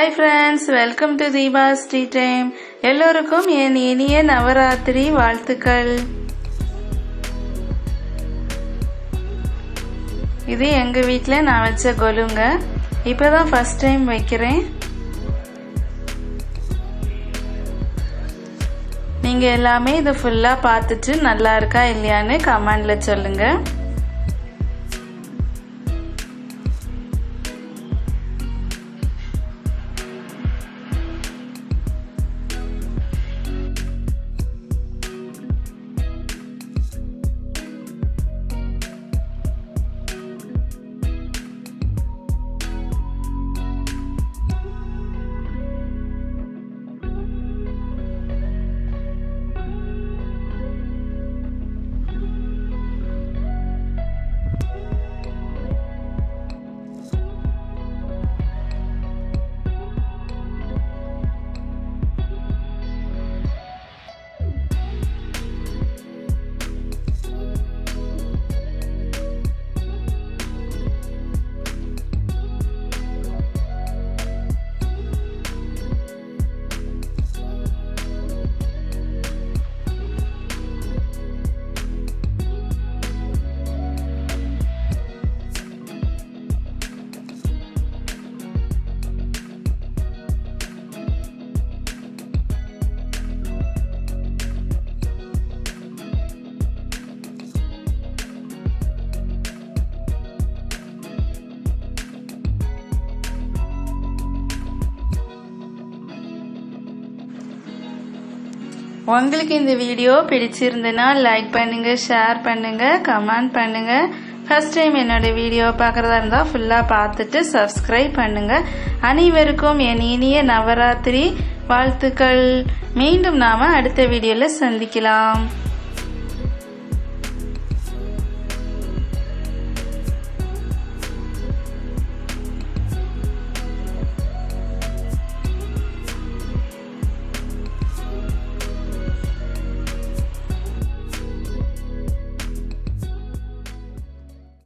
Hi friends welcome to Deepa Shri time எல்லோருக்கும் என் இனிய நவராத்திரி வாழ்த்துக்கள். இது எங்கள் வீட்டில் நான் வச்ச கொலுங்க. இப்போ தான் ஃபஸ்ட் டைம் வைக்கிறேன். நீங்கள் எல்லாமே இதை ஃபுல்லாக பார்த்துட்டு நல்லா இருக்கா இல்லையான்னு கமெண்டில் சொல்லுங்கள் உங்களுக்கு இந்த வீடியோ பிடிச்சிருந்துன்னா லைக் பண்ணுங்க ஷேர் பண்ணுங்க கமெண்ட் பண்ணுங்க. ஃபஸ்ட் டைம் என்னோட வீடியோ பார்க்குறதா இருந்தால் ஃபுல்லாக பார்த்துட்டு சப்ஸ்கிரைப் பண்ணுங்க. அனைவருக்கும் என் இனிய நவராத்திரி வாழ்த்துக்கள். மீண்டும் நாம அடுத்த வீடியோவில் சந்திக்கலாம்.